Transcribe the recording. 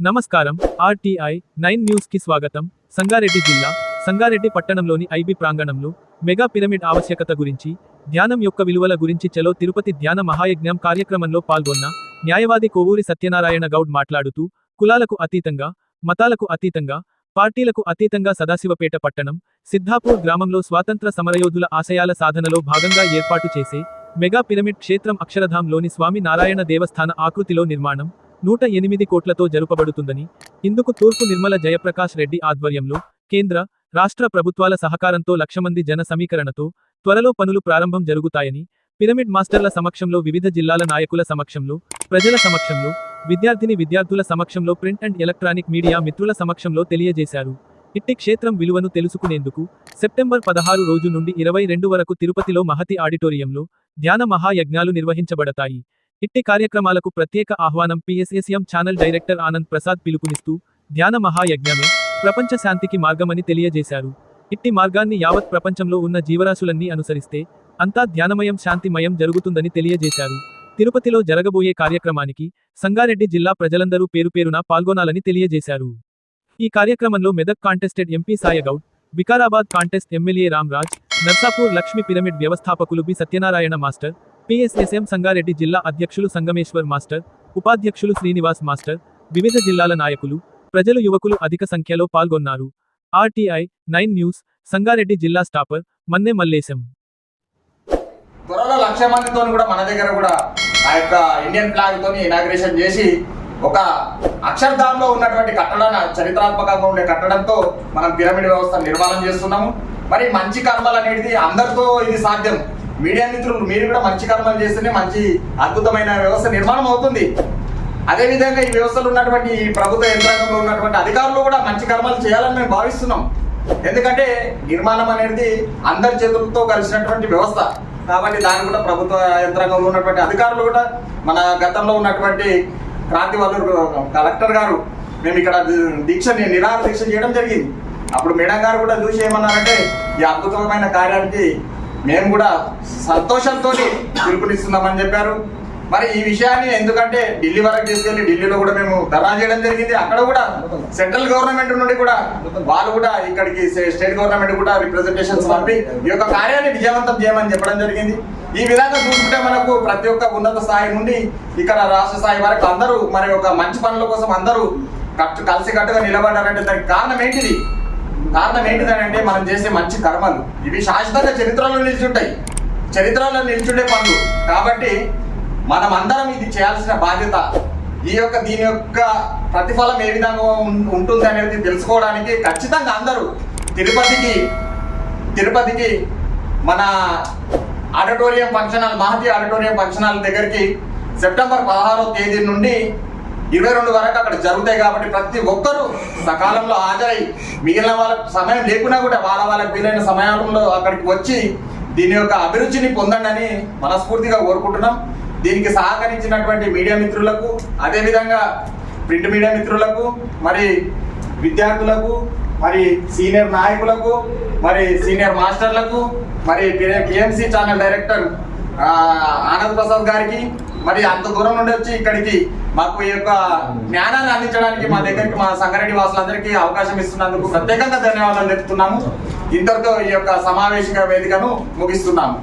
నమస్కారం. RTI nine న్యూస్కి స్వాగతం. సంగారెడ్డి జిల్లా సంగారెడ్డి పట్టణంలోని ఐబీ ప్రాంగణంలో మెగా పిరమిడ్ ఆవశ్యకత గురించి ధ్యానం యొక్క విలువల గురించి చలో తిరుపతి ధ్యాన మహాయజ్ఞం కార్యక్రమంలో పాల్గొన్న న్యాయవాది కోవూరి సత్యనారాయణ గౌడ్ మాట్లాడుతూ కులాలకు అతీతంగా మతాలకు అతీతంగా పార్టీలకు అతీతంగా సదాశివపేట పట్టణం సిద్ధాపూర్ గ్రామంలో స్వాతంత్ర సమరయోధుల ఆశయాల సాధనలో భాగంగా ఏర్పాటు చేసే మెగా పిరమిడ్ క్షేత్రం అక్షరధాంలోని స్వామి నారాయణ దేవస్థాన ఆకృతిలో నిర్మాణం నూట ఎనిమిది కోట్లతో జరుపబడుతుందని ఇందుకు తూర్పు నిర్మల జయప్రకాష్ రెడ్డి ఆధ్వర్యంలో కేంద్ర రాష్ట్ర ప్రభుత్వాల సహకారంతో లక్ష మంది జన సమీకరణతో త్వరలో పనులు ప్రారంభం జరుగుతాయని పిరమిడ్ మాస్టర్ల సమక్షంలో వివిధ జిల్లాల నాయకుల సమక్షంలో ప్రజల సమక్షంలో విద్యార్థిని విద్యార్థుల సమక్షంలో ప్రింట్ అండ్ ఎలక్ట్రానిక్ మీడియా మిత్రుల సమక్షంలో తెలియజేశారు. ఇట్టి క్షేత్రం విలువను తెలుసుకునేందుకు సెప్టెంబర్ పదహారు రోజు నుండి ఇరవై రెండు వరకు తిరుపతిలో మహతి ఆడిటోరియంలో ధ్యాన మహాయజ్ఞాలు నిర్వహించబడతాయి. ఇట్టి కార్యక్రమాలకు ప్రత్యేక ఆహ్వానం PSSM channel director Anand Prasad పిలుపునిస్తూ ధ్యాన మహాయజ్ఞమే ప్రపంచ శాంతికి మార్గమని తెలియజేశారు. ఇట్టి మార్గాన్ని యావత్ ప్రపంచంలో ఉన్న జీవరాశులన్నీ అనుసరిస్తే అంతా ధ్యానమయం శాంతిమయం జరుగుతుందని తెలియజేశారు. తిరుపతిలో జరగబోయే కార్యక్రమానికి సంగారెడ్డి జిల్లా ప్రజలందరూ పేరుపేరున పాల్గొనాలని తెలియజేశారు. ఈ కార్యక్రమంలో Medak contested MP Saigoud Vikarabad contest MLA Ramraj Narsapur Lakshmi pyramid వ్యవస్థాపకులు B Satyanarayana master PSSM Sangareddy జిల్లా అధ్యక్షులు సంగమేశ్వర్ మాస్టర్ ఉపాధ్యక్షులు శ్రీనివాస్ మాస్టర్ వివిధ జిల్లాల నాయకులు ప్రజలు యువకులు అధిక సంఖ్యలో పాల్గొన్నారు. ఆర్టీఐ నైన్ న్యూస్ సంగారెడ్డి జిల్లా స్టాపర్ మన్నె మల్లేశం. త్వరలో లక్ష మందితో కూడా మన దగ్గర కూడా ఆ యొక్క ఇండియన్ ఫ్లాగ్ తోని ఇనాగ్రేషన్ చేసి ఒక అక్షరధాంలో ఉన్నటువంటి కట్టడాన్ని చరిత్రాత్మకంగా ఉండే కట్టడంతో మనం పిరమిడ్ వ్యవస్థ నిర్మాణం చేస్తున్నాము. మరి మంచి కర్మలు అనేది అందరితో ఇది సాధ్యం. మీడియా మిత్రులు మీరు కూడా మంచి కర్మలు చేస్తేనే మంచి అద్భుతమైన వ్యవస్థ నిర్మాణం అవుతుంది. అదేవిధంగా ఈ వ్యవస్థలో ఉన్నటువంటి ఈ ప్రభుత్వ యంత్రాంగంలో ఉన్నటువంటి అధికారులు కూడా మంచి కర్మలు చేయాలని మేము భావిస్తున్నాం. ఎందుకంటే నిర్మాణం అనేది అందరి చేతులతో కలిసినటువంటి వ్యవస్థ. కాబట్టి దాన్ని కూడా ప్రభుత్వ యంత్రాంగంలో ఉన్నటువంటి అధికారులు కూడా మన గతంలో ఉన్నటువంటి క్రాంతి వాళ్ళు కలెక్టర్ గారు మేము ఇక్కడ దీక్ష నిరాహార దీక్ష చేయడం జరిగింది. అప్పుడు మేడం గారు కూడా చూసి ఏమన్నారంటే ఈ అద్భుతమైన కార్యానికి మేము కూడా సంతోషంతో పిలుపునిస్తున్నామని చెప్పారు. మరి ఈ విషయాన్ని ఎందుకంటే ఢిల్లీ వరకు తీసుకెళ్ళి ఢిల్లీలో కూడా మేము ధర్నా చేయడం జరిగింది. అక్కడ కూడా సెంట్రల్ గవర్నమెంట్ నుండి కూడా వాళ్ళు కూడా ఇక్కడికి స్టేట్ గవర్నమెంట్ కూడా రిప్రజెంటేషన్స్ పంపి ఈ యొక్క కార్యాన్ని విజయవంతం చేయమని చెప్పడం జరిగింది. ఈ విధంగా చూసుకుంటే మనకు ప్రతి ఒక్క ఉన్నత స్థాయి నుండి ఇక్కడ రాష్ట్ర స్థాయి వరకు అందరూ మరి ఒక మంచి పనుల కోసం అందరూ కట్టు కలిసి కట్టుగా నిలబడ్డారంటే దానికి కారణం ఏంటిది? కారణం ఏంటిదనంటే మనం చేసే మంచి కర్మలు. ఇవి శాశ్వతంగా చరిత్రలో నిలిచుంటాయి చరిత్రలో నిలిచుండే పనులు. కాబట్టి మనం అందరం ఇది చేయాల్సిన బాధ్యత. ఈ యొక్క దీని యొక్క ప్రతిఫలం ఏ విధంగా ఉంటుంది అనేది తెలుసుకోవడానికి ఖచ్చితంగా అందరూ తిరుపతికి తిరుపతికి మన auditorium function hall Mahati auditorium function hall దగ్గరికి సెప్టెంబర్ పదహారో తేదీ నుండి ఇరవై రెండు వరకు అక్కడ జరుగుతాయి కాబట్టి ప్రతి ఒక్కరూ సకాలంలో హాజరై మిగిలిన వాళ్ళకు సమయం లేకున్నా కూడా వాళ్ళ వాళ్ళకి వీలైన సమయంలో అక్కడికి వచ్చి దీని యొక్క అభిరుచిని పొందండి అని మనస్ఫూర్తిగా కోరుకుంటున్నాం దీనికి సహకరించినటువంటి మీడియా మిత్రులకు అదేవిధంగా ప్రింట్ మీడియా మిత్రులకు మరి విద్యార్థులకు మరి సీనియర్ నాయకులకు మరి సీనియర్ మాస్టర్లకు మరి TMC channel director Anand Prasad గారికి మరి అంత దూరం నుండి వచ్చి ఇక్కడికి మాకు ఈ యొక్క జ్ఞానాన్ని అందించడానికి మా దగ్గరికి మా సంగారెడ్డి వాసులందరికీ అవకాశం ఇస్తున్నందుకు ప్రత్యేకంగా ధన్యవాదాలు తెలుపుతున్నాము. ఇంతటితో ఈ యొక్క సమావేశ వేదికను ముగిస్తున్నాము.